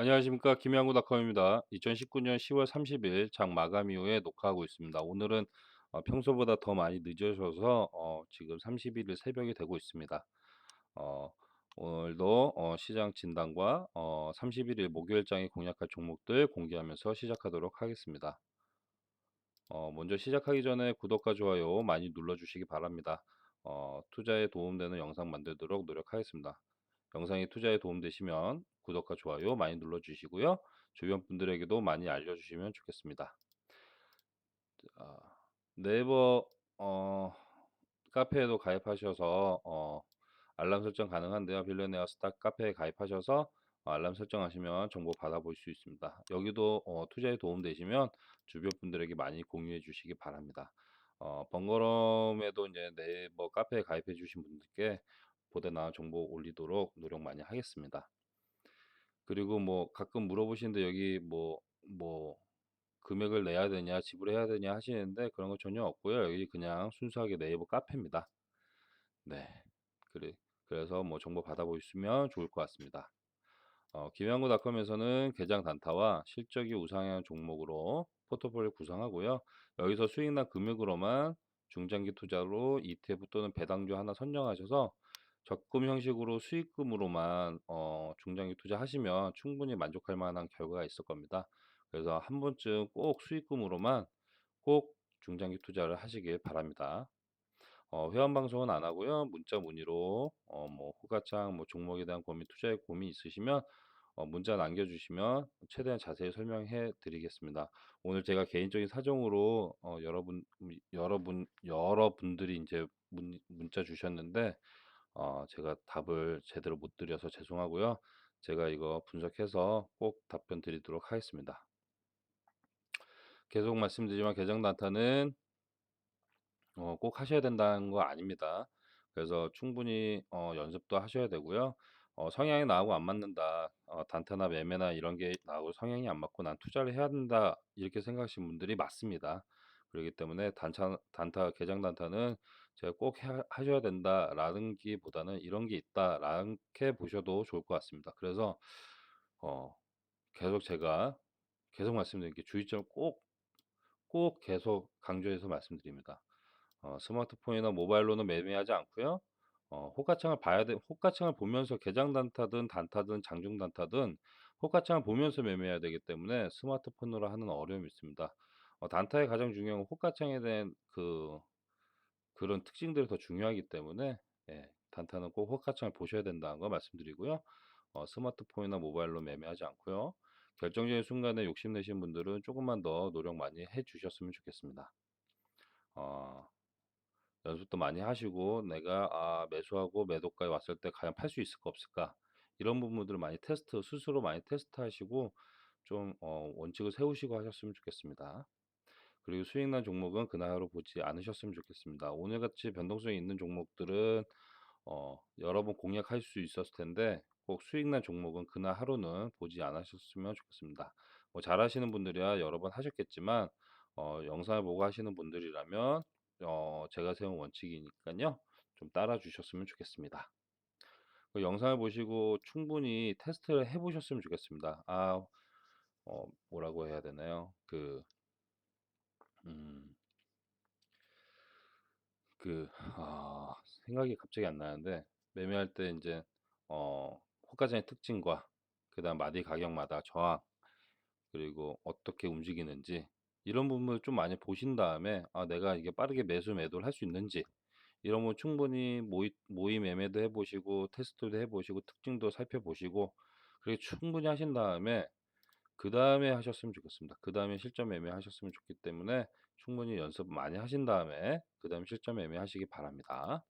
안녕하십니까 김양구닷컴입니다. 2019년 10월 30일 장 마감 이후에 녹화하고 있습니다. 오늘은 어, 평소보다 더 많이 늦어져서 어, 지금 31일 새벽이 되고 있습니다. 어, 오늘도 어, 시장 진단과 어, 31일 목요일장에 공략할 종목들 공개하면서 시작하도록 하겠습니다. 어, 먼저 시작하기 전에 구독과 좋아요 많이 눌러주시기 바랍니다. 어, 투자에 도움되는 영상 만들도록 노력하겠습니다. 영상이 투자에 도움되시면 구독과 좋아요 많이 눌러주시고요. 주변 분들에게도 많이 알려주시면 좋겠습니다. 아, 네이버 어, 카페에도 가입하셔서 어, 알람 설정 가능한데요. 빌려네어 스탁 카페에 가입하셔서 어, 알람 설정하시면 정보 받아볼 수 있습니다. 여기도 어, 투자에 도움되시면 주변 분들에게 많이 공유해 주시기 바랍니다. 어, 번거로움에도 이제 네이버 카페에 가입해 주신 분들께 보다 나은 정보 올리도록 노력 많이 하겠습니다. 그리고 뭐 가끔 물어보시는데 여기 뭐, 뭐, 금액을 내야 되냐, 지불해야 되냐 하시는데 그런 거 전혀 없고요. 여기 그냥 순수하게 네이버 카페입니다. 네. 그래, 그래서 뭐 정보 받아보시면 좋을 것 같습니다. 어, 김양구닷컴에서는 개장 단타와 실적이 우상향 종목으로 포트폴리오 구성하고요. 여기서 수익난 금액으로만 중장기 투자로 ETF 또는 배당주 하나 선정하셔서 적금 형식으로 수익금으로만 어, 중장기 투자하시면 충분히 만족할 만한 결과가 있을 겁니다. 그래서 한 번쯤 꼭 수익금으로만 꼭 중장기 투자를 하시길 바랍니다. 어, 회원 방송은 안 하고요. 문자 문의로 어, 뭐 후가창 뭐 종목에 대한 고민, 투자에 고민 있으시면 어, 문자 남겨주시면 최대한 자세히 설명해 드리겠습니다. 오늘 제가 개인적인 사정으로 어, 여러분 여러분 여러분들이 이제 문, 문자 주셨는데 어, 제가 답을 제대로 못 드려서 죄송하고요. 제가 이거 분석해서 꼭 답변 드리도록 하겠습니다. 계속 말씀드리지만 계정 단타는 어, 꼭 하셔야 된다는 거 아닙니다. 그래서 충분히 어, 연습도 하셔야 되고요. 어, 성향이 나하고 안 맞는다. 어, 단타나 매매나 이런 게 나하고 성향이 안 맞고 난 투자를 해야 된다. 이렇게 생각하시는 분들이 맞습니다. 그렇기 때문에 단타, 단타, 개장 단타는 제가 꼭 해, 하셔야 된다라는 기보다는 이런 게 있다라는 게 보셔도 좋을 것 같습니다. 그래서 어, 계속 제가 계속 말씀드린 게 주의점 꼭, 꼭 계속 강조해서 말씀드립니다. 어, 스마트폰이나 모바일로는 매매하지 않고요. 어, 호가창을 봐야 돼. 호가창을 보면서 개장 단타든 단타든 장중 단타든 호가창을 보면서 매매해야 되기 때문에 스마트폰으로 하는 어려움이 있습니다. 어, 단타의 가장 중요한 건 호가창에 대한 그 그런 특징들이 더 중요하기 때문에 예, 단타는 꼭 호가창을 보셔야 된다는 거 말씀드리고요. 어, 스마트폰이나 모바일로 매매하지 않고요. 결정적인 순간에 욕심내신 분들은 조금만 더 노력 많이 해주셨으면 좋겠습니다. 어, 연습도 많이 하시고 내가 아, 매수하고 매도가에 왔을 때 과연 팔 수 있을까 없을까 이런 부분들을 많이 테스트 스스로 많이 테스트 하시고 좀 어, 원칙을 세우시고 하셨으면 좋겠습니다. 그리고 수익난 종목은 그날로 보지 않으셨으면 좋겠습니다. 오늘같이 변동성이 있는 종목들은 어, 여러 번 공략할 수 있었을 텐데 꼭 수익난 종목은 그날 하루는 보지 않으셨으면 좋겠습니다. 뭐 잘하시는 분들이야 여러 번 하셨겠지만 어, 영상을 보고 하시는 분들이라면 어, 제가 세운 원칙이니까요. 좀 따라 주셨으면 좋겠습니다. 그 영상을 보시고 충분히 테스트를 해 보셨으면 좋겠습니다. 아, 어, 뭐라고 해야 되나요? 그, 음, 그, 아, 생각이 갑자기 안 나는데, 매매할 때 이제, 어, 호가창의 특징과, 그 다음 마디 가격마다 저항, 그리고 어떻게 움직이는지, 이런 부분을 좀 많이 보신 다음에, 아, 내가 이게 빠르게 매수 매도를 할 수 있는지, 이런 거 충분히 모의, 모의 매매도 해 보시고 테스트도 해 보시고 특징도 살펴보시고 그렇게 충분히 하신 다음에 그 다음에 하셨으면 좋겠습니다. 그 다음에 실전 매매 하셨으면 좋기 때문에 충분히 연습 많이 하신 다음에 그 다음에 실전 매매 하시기 바랍니다.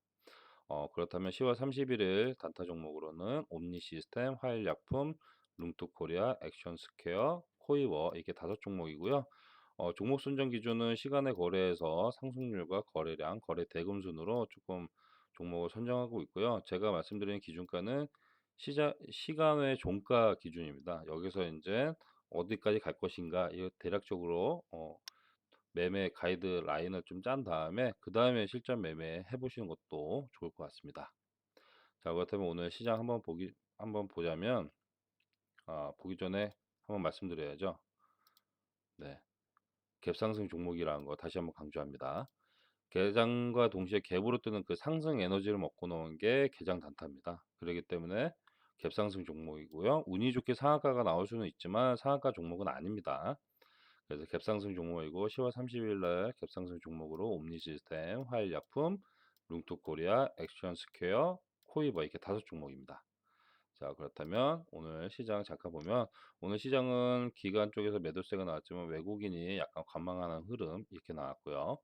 어, 그렇다면 10월 31일 단타 종목으로는 옴니 시스템, 화일약품, 룽투코리아, 액션스퀘어, 코이워 이게 다섯 종목이고요. 어, 종목 선정 기준은 시간의 거래에서 상승률과 거래량, 거래 대금 순으로 조금 종목을 선정하고 있고요. 제가 말씀드리는 기준가는 시자, 시간의 종가 기준입니다. 여기서 이제 어디까지 갈 것인가, 이 대략적으로 어, 매매 가이드 라인을 좀 짠 다음에 그 다음에 실전 매매 해보시는 것도 좋을 것 같습니다. 자, 그렇다면 오늘 시장 한번 보기 한번 보자면 아, 보기 전에 한번 말씀드려야죠. 네. 갭상승 종목이라는 거 다시 한번 강조합니다. 개장과 동시에 갭으로 뜨는 그 상승 에너지를 먹고 놓은 게 개장 단타입니다. 그렇기 때문에 갭상승 종목이고요. 운이 좋게 상한가가 나올 수는 있지만 상한가 종목은 아닙니다. 그래서 갭상승 종목이고 10월 30일 날 갭상승 종목으로 옴니 시스템, 화일약품, 룽투코리아, 액션스퀘어, 코이버 이렇게 다섯 종목입니다. 자 그렇다면 오늘 시장 잠깐 보면 오늘 시장은 기관 쪽에서 매도세가 나왔지만 외국인이 약간 관망하는 흐름 이렇게 나왔고요.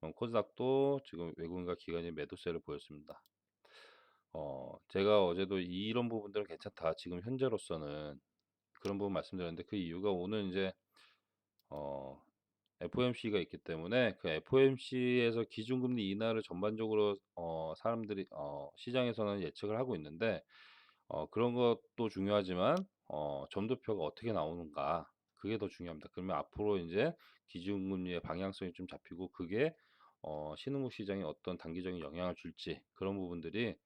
어, 코스닥도 지금 외국인과 기관이 매도세를 보였습니다. 어, 제가 어제도 이런 부분들은 괜찮다. 지금 현재로서는 그런 부분 말씀드렸는데 그 이유가 오늘 이제 어, FOMC가 있기 때문에 그 FOMC에서 기준금리 인하를 전반적으로 어, 사람들이 어, 시장에서는 예측을 하고 있는데 어, 그런 것도 중요하지만 어, 점도표가 어떻게 나오는가 그게 더 중요합니다. 그러면 앞으로 이제 기준금리의 방향성이 좀 잡히고 그게 어, 신흥국 시장에 어떤 단기적인 영향을 줄지 그런 부분들이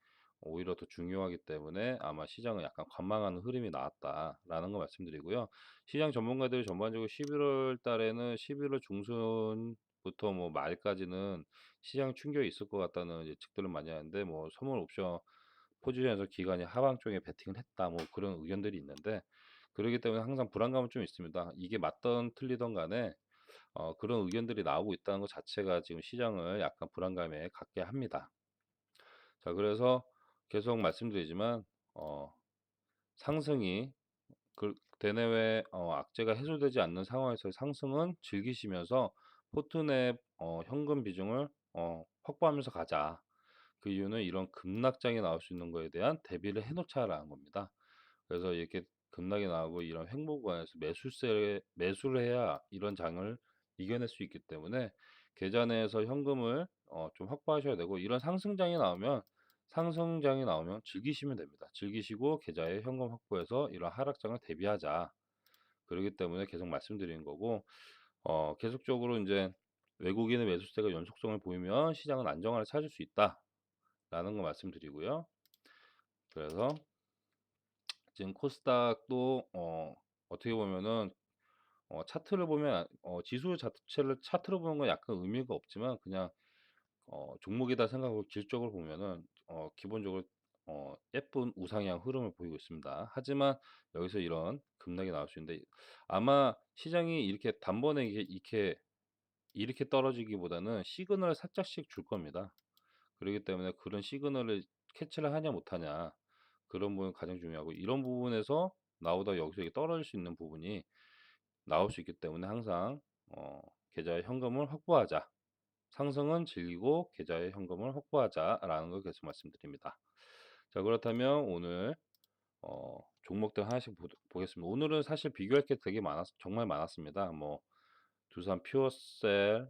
오히려 더 중요하기 때문에 아마 시장은 약간 관망하는 흐름이 나왔다라는 거 말씀드리고요. 시장 전문가들이 전반적으로 11월 달에는 11월 중순부터 뭐 말까지는 시장 충격이 있을 것 같다는 예측들을 많이 하는데 뭐 선물 옵션 포지션에서 기관이 하방 쪽에 베팅을 했다 뭐 그런 의견들이 있는데 그렇기 때문에 항상 불안감은 좀 있습니다. 이게 맞던 틀리던 간에 어, 그런 의견들이 나오고 있다는 것 자체가 지금 시장을 약간 불안감에 갖게 합니다. 자, 그래서 계속 말씀드리지만 어, 상승이 그 대내외 어, 악재가 해소되지 않는 상황에서의 상승은 즐기시면서 포트넷 어, 현금 비중을 어, 확보하면서 가자. 그 이유는 이런 급락장이 나올 수 있는 거에 대한 대비를 해놓자라는 겁니다. 그래서 이렇게 급락이 나오고 이런 횡보구간에서 매수세 매수를 해야 이런 장을 이겨낼 수 있기 때문에 계좌 내에서 현금을 어, 좀 확보하셔야 되고 이런 상승장이 나오면 상승장이 나오면 즐기시면 됩니다. 즐기시고 계좌에 현금 확보해서 이런 하락장을 대비하자. 그렇기 때문에 계속 말씀드리는 거고 어, 계속적으로 이제 외국인의 매수세가 연속성을 보이면 시장은 안정화를 찾을 수 있다. 라는 거 말씀드리고요. 그래서 지금 코스닥도 어, 어떻게 보면은 어, 차트를 보면 어, 지수 자체를 차트로 보는 건 약간 의미가 없지만 그냥 어, 종목이다 생각하고 질적으로 보면은 어, 기본적으로 어, 예쁜 우상향 흐름을 보이고 있습니다. 하지만 여기서 이런 급락이 나올 수 있는데 아마 시장이 이렇게 단번에 이렇게 이렇게 떨어지기보다는 시그널을 살짝씩 줄 겁니다. 그렇기 때문에 그런 시그널을 캐치를 하냐 못하냐 그런 부분이 가장 중요하고 이런 부분에서 나오다 여기서 떨어질 수 있는 부분이 나올 수 있기 때문에 항상 어, 계좌의 현금을 확보하자. 상승은 즐기고 계좌의 현금을 확보하자라는 걸 계속 말씀드립니다. 자 그렇다면 오늘 어, 종목들 하나씩 보, 겠습니다 오늘은 사실 비교할 게 되게 많았 정말 많았습니다. 뭐 두산 퓨어셀,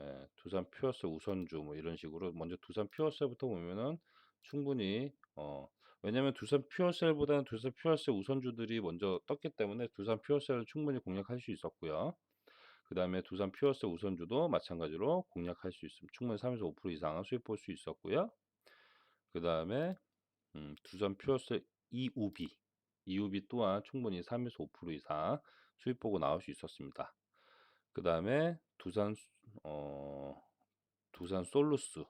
예, 두산 퓨어셀 우선주 뭐 이런 식으로 먼저 두산 퓨어셀부터 보면은 충분히 어, 왜냐면 두산 퓨어셀보다는 두산 퓨어셀 우선주들이 먼저 떴기 때문에 두산 퓨어셀을 충분히 공략할 수 있었고요. 그 다음에 두산 퓨어셀 우선주도 마찬가지로 공략할 수 있으면 충분히 3에서 5% 이상은 수익 볼 수 있었고요. 그 다음에 음, 두산 퓨어셀 EUB, EUB 또한 충분히 3에서 5% 이상 수익 보고 나올 수 있었습니다. 그 다음에 두산 어, 두산 솔루스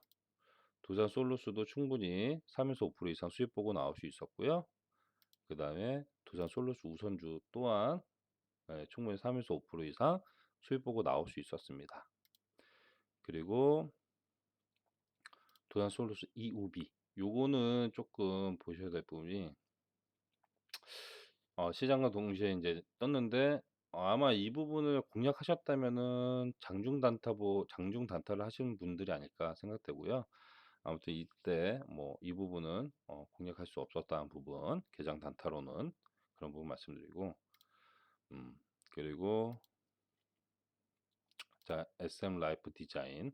두산 솔루스도 충분히 3에서 5% 이상 수익 보고 나올 수 있었고요. 그 다음에 두산 솔루스 우선주 또한 네, 충분히 3에서 5% 이상 수익 보고 나올 수 있었습니다. 그리고 두산 솔루스 EUB 요거는 조금 보셔야 될 부분이 어, 시장과 동시에 이제 떴는데 어, 아마 이 부분을 공략하셨다면은 장중 단타보 장중 단타를 하시는 분들이 아닐까 생각되고요. 아무튼 이때 뭐 이 부분은 어, 공략할 수 없었다는 부분 개장 단타로는 그런 부분 말씀드리고 음, 그리고 자 SM 라이프 디자인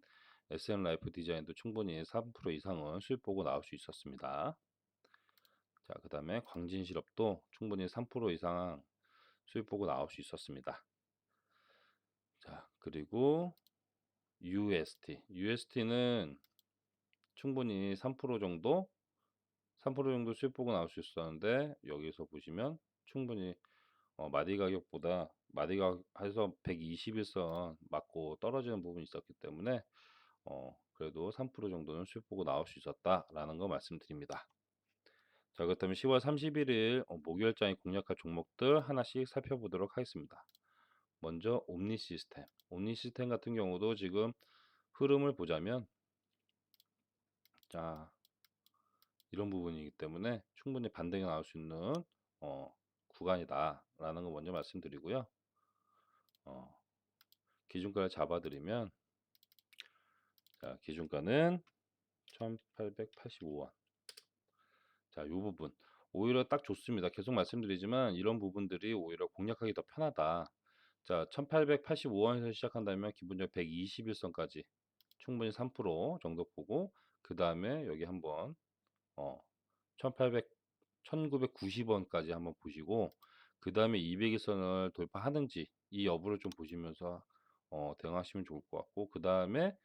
SM 라이프 디자인도 충분히 3% 이상은 수익 보고 나올 수 있었습니다. 자, 그 다음에 광진 실업도 충분히 3% 이상 수익 보고 나올 수 있었습니다. 자, 그리고 UST. UST는 충분히 3% 정도 3% 정도 수익 보고 나올 수 있었는데 여기서 보시면 충분히 어 마디 가격보다 마디가 해서 121선 맞고 떨어지는 부분이 있었기 때문에 어 그래도 3% 정도는 수익 보고 나올 수 있었다라는 거 말씀드립니다. 자 그렇다면 10월 31일 어 목요일장에 공략할 종목들 하나씩 살펴보도록 하겠습니다. 먼저 옴니 시스템. 옴니 시스템 같은 경우도 지금 흐름을 보자면 자 이런 부분이기 때문에 충분히 반등이 나올 수 있는 어 구간이다라는 거 먼저 말씀드리고요. 어 기준가를 잡아드리면 자 기준가는 1885원. 자, 요 부분. 오히려 딱 좋습니다. 계속 말씀드리지만 이런 부분들이 오히려 공략하기 더 편하다. 자, 1885원에서 시작한다면 기본적으로 121선까지 충분히 3% 정도 보고 그 다음에 여기 한번 어, 1800, 1990원까지 한번 보시고 그 다음에 200일선을 돌파하는지 이 여부를 좀 보시면서 어, 대응하시면 좋을 것 같고 그 다음에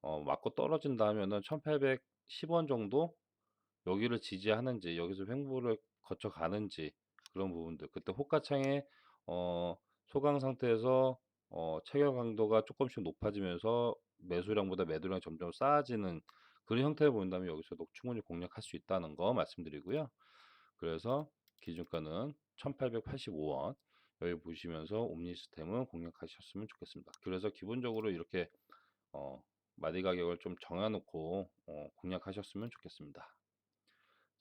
어, 맞고 떨어진다 하면은 1810원 정도 여기를 지지하는지 여기서 횡보를 거쳐 가는지 그런 부분들 그때 호가창의 어, 소강 상태에서 어, 체결 강도가 조금씩 높아지면서 매수량보다 매도량이 점점 쌓아지는 그런 형태를 보인다면 여기서도 충분히 공략할 수 있다는 거 말씀드리고요. 그래서 기준가는 1885원 여기 보시면서 옴니시스템은 공략하셨으면 좋겠습니다. 그래서 기본적으로 이렇게 어, 마디 가격을 좀 정해놓고 어, 공략하셨으면 좋겠습니다.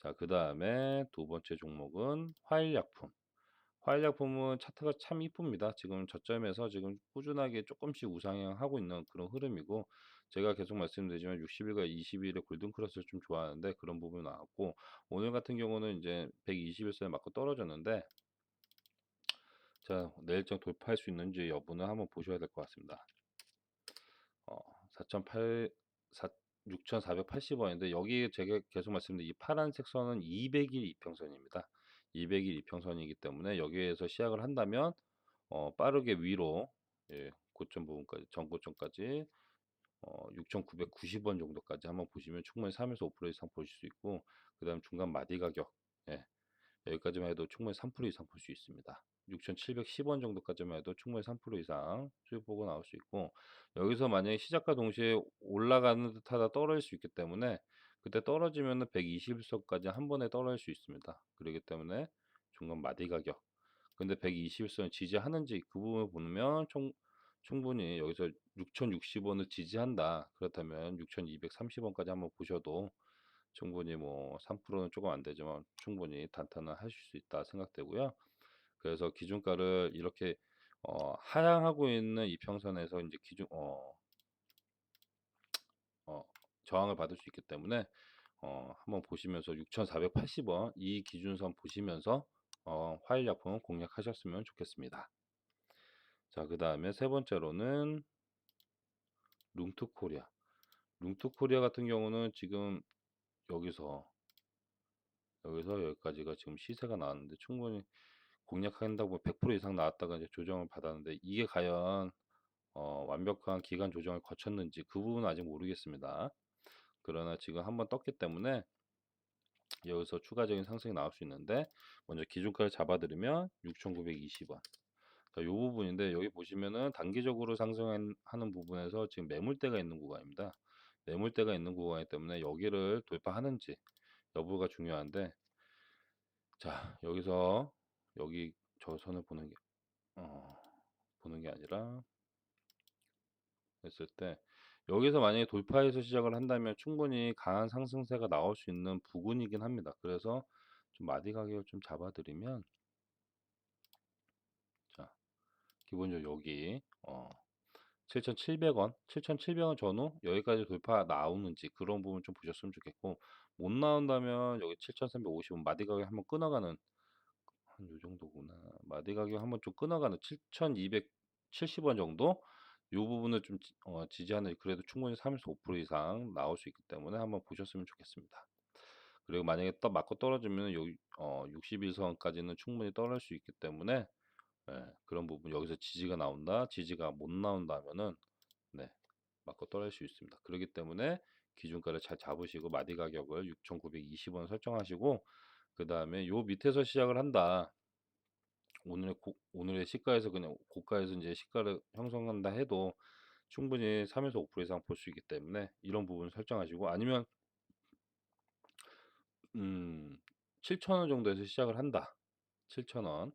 자, 그 다음에 두 번째 종목은 화일약품. 화일약품은 차트가 참 이쁩니다. 지금 저점에서 지금 꾸준하게 조금씩 우상향하고 있는 그런 흐름이고 제가 계속 말씀드리지만 60일과 20일의 골든 크로스를 좀 좋아하는데 그런 부분이 나왔고 오늘 같은 경우는 이제 121선에 맞고 떨어졌는데 자 내일장 돌파할 수 있는지 여부는 한번 보셔야 될 것 같습니다. 어, 4.8 6,480원인데 여기 제가 계속 말씀드린 이 파란색 선은 200일 이평선입니다. 200일 이평선이기 때문에 여기에서 시작을 한다면 어, 빠르게 위로 예, 고점 부분까지 전고점까지 어, 6,990원 정도까지 한번 보시면 충분히 3에서 5% 이상 보실 수 있고 그 다음 중간 마디 가격 예, 여기까지만 해도 충분히 3% 이상 볼 수 있습니다. 6,710원 정도까지만 해도 충분히 3% 이상 수익 보고 나올 수 있고 여기서 만약에 시작과 동시에 올라가는 듯 하다 떨어질 수 있기 때문에 그때 떨어지면 121선까지 한 번에 떨어질 수 있습니다. 그렇기 때문에 중간 마디 가격 근데 121선 지지하는지 그 부분을 보면 총, 충분히 여기서 6,060원을 지지한다. 그렇다면 6,230원까지 한번 보셔도 충분히 뭐 3%는 조금 안 되지만 충분히 단타는 하실 수 있다 생각되고요. 그래서 기준가를 이렇게 어, 하향하고 있는 이평선에서 이제 기준 어, 어, 저항을 받을 수 있기 때문에 어, 한번 보시면서 6,480원 이 기준선 보시면서 어, 화일약품 공략하셨으면 좋겠습니다. 자, 그 다음에 세 번째로는 룽투코리아. 룽투코리아 같은 경우는 지금 여기서 여기서 여기까지가 지금 시세가 나왔는데 충분히 공략한다고 100% 이상 나왔다가 이제 조정을 받았는데 이게 과연 어, 완벽한 기간 조정을 거쳤는지 그 부분은 아직 모르겠습니다. 그러나 지금 한번 떴기 때문에 여기서 추가적인 상승이 나올 수 있는데 먼저 기준가를 잡아드리면 6,920원. 이 부분인데 여기 보시면은 단기적으로 상승하는 부분에서 지금 매물대가 있는 구간입니다. 매물대가 있는 구간이기 때문에 여기를 돌파하는지 여부가 중요한데 자 여기서 여기 저 선을 보는 게 어, 보는 게 아니라 했을 때 여기서 만약에 돌파해서 시작을 한다면 충분히 강한 상승세가 나올 수 있는 부분이긴 합니다. 그래서 좀 마디 가격을 좀 잡아드리면 자 기본적으로 여기 어, 7,700원, 7,700원 전후 여기까지 돌파 나오는지 그런 부분 좀 보셨으면 좋겠고 못 나온다면 여기 7,350원 마디 가격 한번 끊어가는 한 요 정도구나. 마디 가격 한번 좀 끊어가는 7,270원 정도 이 부분을 좀 지, 어, 지지하는 그래도 충분히 3에서 5% 이상 나올 수 있기 때문에 한번 보셨으면 좋겠습니다. 그리고 만약에 또 맞고 떨어지면 요 어, 61선까지는 충분히 떨어질 수 있기 때문에 예, 그런 부분 여기서 지지가 나온다, 지지가 못 나온다면은 네, 맞고 떨어질 수 있습니다. 그렇기 때문에 기준가를 잘 잡으시고 마디 가격을 6,920원 설정하시고 그 다음에 요 밑에서 시작을 한다. 오늘의 고 오늘의 시가에서 그냥 고가에서 인제 시가를 형성한다 해도 충분히 3에서 5% 이상 볼 수 있기 때문에 이런 부분 설정하시고 아니면 음 7,000원 정도에서 시작을 한다. 7,000원.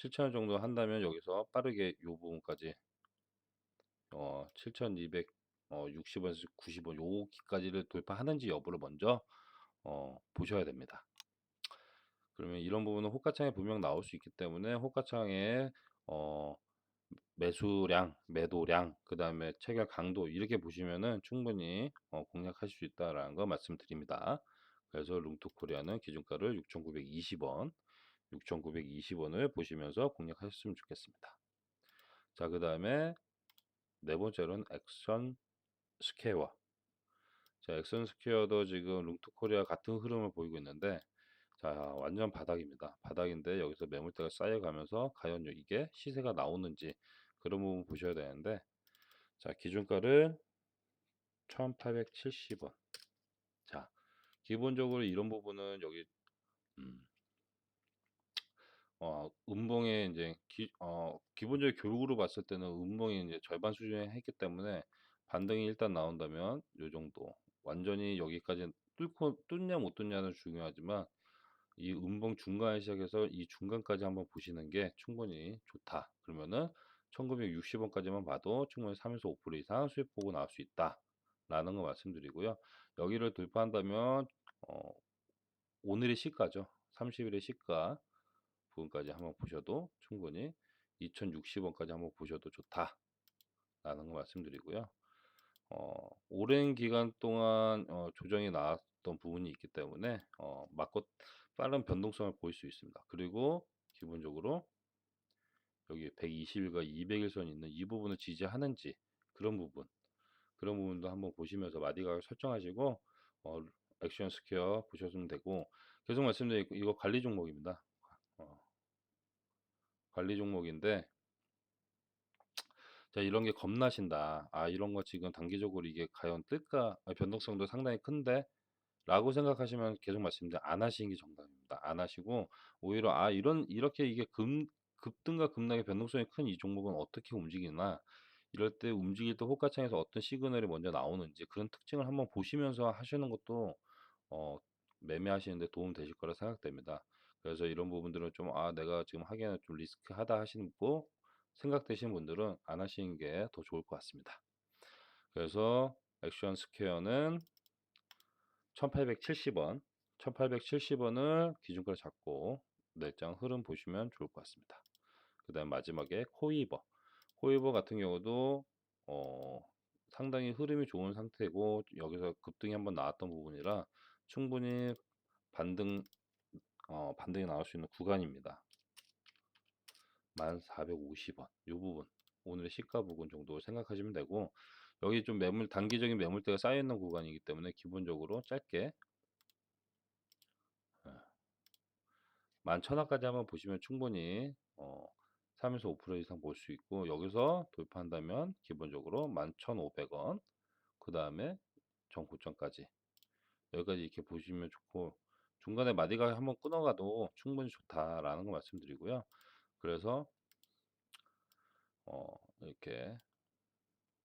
7,000원 정도 한다면 여기서 빠르게 요 부분까지 어 7,200어60 원에서 90원 요기까지를 돌파하는지 여부를 먼저 어 보셔야 됩니다. 그러면 이런 부분은 호가창에 분명 나올 수 있기 때문에 호가창에 어 매수량, 매도량, 그 다음에 체결 강도 이렇게 보시면은 충분히 어 공략하실 수 있다라는 거 말씀드립니다. 그래서 룸투코리아는 기준가를 6,920 원, 6,920 원을 보시면서 공략하셨으면 좋겠습니다. 자, 그 다음에 네 번째로는 액션 스퀘어. 자, 액션 스퀘어도 지금 룸투코리아 같은 흐름을 보이고 있는데 자, 완전 바닥입니다. 바닥인데 여기서 매물대가 쌓여가면서 과연 이게 시세가 나오는지 그런 부분 보셔야 되는데 자, 기준가를 1870원. 자, 기본적으로 이런 부분은 여기 음, 어, 음봉에 이제 기, 어, 기본적인 교육으로 봤을 때는 음봉이 이제 절반 수준에 했기 때문에 반등이 일단 나온다면 요 정도 완전히 여기까지 뚫고 뚫냐 못 뚫냐는 중요하지만 이 음봉 중간에 시작해서 이 중간까지 한번 보시는 게 충분히 좋다. 그러면은 1960원까지만 봐도 충분히 3에서 5% 이상 수익 보고 나올 수 있다. 라는 거 말씀드리고요. 여기를 돌파한다면 어, 오늘의 시가죠. 30일의 시가 부분까지 한번 보셔도 충분히 2060원까지 한번 보셔도 좋다. 라는 거 말씀드리고요. 어, 오랜 기간 동안 어, 조정이 나왔던 부분이 있기 때문에 어, 맞고 빠른 변동성을 보일 수 있습니다. 그리고 기본적으로 여기 120일과 200일선 있는 이 부분을 지지하는지 그런 부분 그런 부분도 한번 보시면서 마디각을 설정하시고 어, 액션 스퀘어 보셨으면 되고 계속 말씀드리고 이거 관리 종목입니다. 어, 관리 종목인데 자 이런 게 겁나신다. 아 이런 거 지금 단기적으로 이게 과연 뜰까? 아, 변동성도 상당히 큰데 라고 생각하시면 계속 말씀드린 안 하시는 게 정답입니다. 안 하시고 오히려 아 이런 이렇게 이게 금 급등과 급락의 변동성이 큰 이 종목은 어떻게 움직이나 이럴 때 움직일 때 호가창에서 어떤 시그널이 먼저 나오는지 그런 특징을 한번 보시면서 하시는 것도 어 매매하시는데 도움 되실 거라 생각됩니다. 그래서 이런 부분들은 좀 아 내가 지금 하기에는 좀 리스크하다 하시는 분 생각되시는 분들은 안 하시는 게 더 좋을 것 같습니다. 그래서 액션 스퀘어는 1870원, 1870원을 기준가로 잡고 내장 흐름 보시면 좋을 것 같습니다. 그 다음 마지막에 코이버. 코이버 같은 경우도 어, 상당히 흐름이 좋은 상태고 여기서 급등이 한번 나왔던 부분이라 충분히 반등 어, 반등이 나올 수 있는 구간입니다. 1450원 이 부분 오늘의 시가 부분 정도 생각하시면 되고 여기 좀 매물 단기적인 매물대가 쌓여 있는 구간이기 때문에 기본적으로 짧게 11,000원까지 한번 보시면 충분히 어, 3에서 5% 이상 볼 수 있고 여기서 돌파한다면 기본적으로 11,500원 그 다음에 전고점까지 여기까지 이렇게 보시면 좋고 중간에 마디가 한번 끊어가도 충분히 좋다라는 거 말씀드리고요. 그래서 어, 이렇게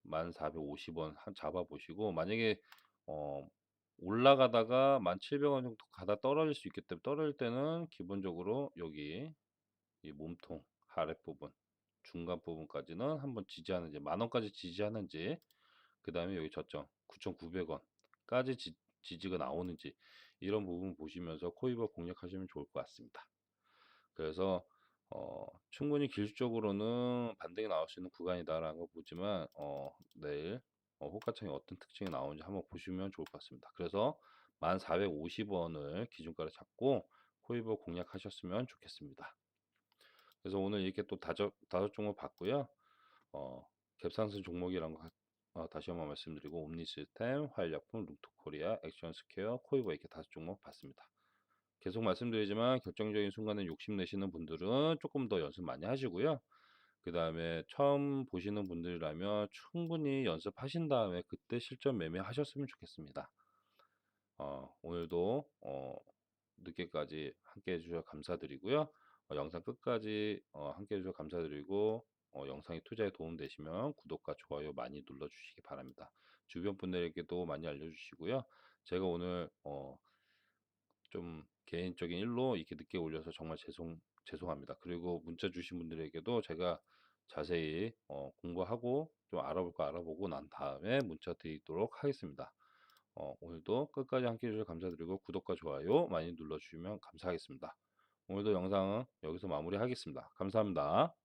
1450원 한 잡아보시고 만약에 어, 올라가다가 1700원 정도 가다 떨어질 수 있기 때문에 떨어질 때는 기본적으로 여기 이 몸통 아랫부분 중간 부분까지는 한번 지지하는지 만원까지 지지하는지 그 다음에 여기 저점 9,900원까지 지, 지지가 나오는지 이런 부분 보시면서 코이버 공략하시면 좋을 것 같습니다. 그래서 어, 충분히 기술적으로는 반등이 나올 수 있는 구간이다라는 거 보지만 어, 내일 어, 호가창이 어떤 특징이 나오는지 한번 보시면 좋을 것 같습니다. 그래서 1450원을 기준가로 잡고 코이버 공략하셨으면 좋겠습니다. 그래서 오늘 이렇게 또 다섯, 다섯 종목 봤고요. 어, 갭상승 종목이란 거 어, 다시 한번 말씀드리고 옴니 시스템, 화일약품, 룩토코리아, 액션스퀘어, 코이버 이렇게 다섯 종목 봤습니다. 계속 말씀드리지만 결정적인 순간에 욕심내시는 분들은 조금 더 연습 많이 하시고요. 그 다음에 처음 보시는 분들이라면 충분히 연습하신 다음에 그때 실전 매매하셨으면 좋겠습니다. 어, 오늘도 어, 늦게까지 함께 해주셔서 감사드리고요. 어 영상 끝까지 어 함께 해 주셔서 감사드리고 어 영상이 투자에 도움 되시면 구독과 좋아요 많이 눌러 주시기 바랍니다. 주변 분들에게도 많이 알려 주시고요. 제가 오늘 어 좀 개인적인 일로 이렇게 늦게 올려서 정말 죄송 죄송합니다. 그리고 문자 주신 분들에게도 제가 자세히 어 공부하고 좀 알아볼 거 알아보고 난 다음에 문자 드리도록 하겠습니다. 어 오늘도 끝까지 함께 해 주셔서 감사드리고 구독과 좋아요 많이 눌러 주시면 감사하겠습니다. 오늘도 영상은 여기서 마무리하겠습니다. 감사합니다.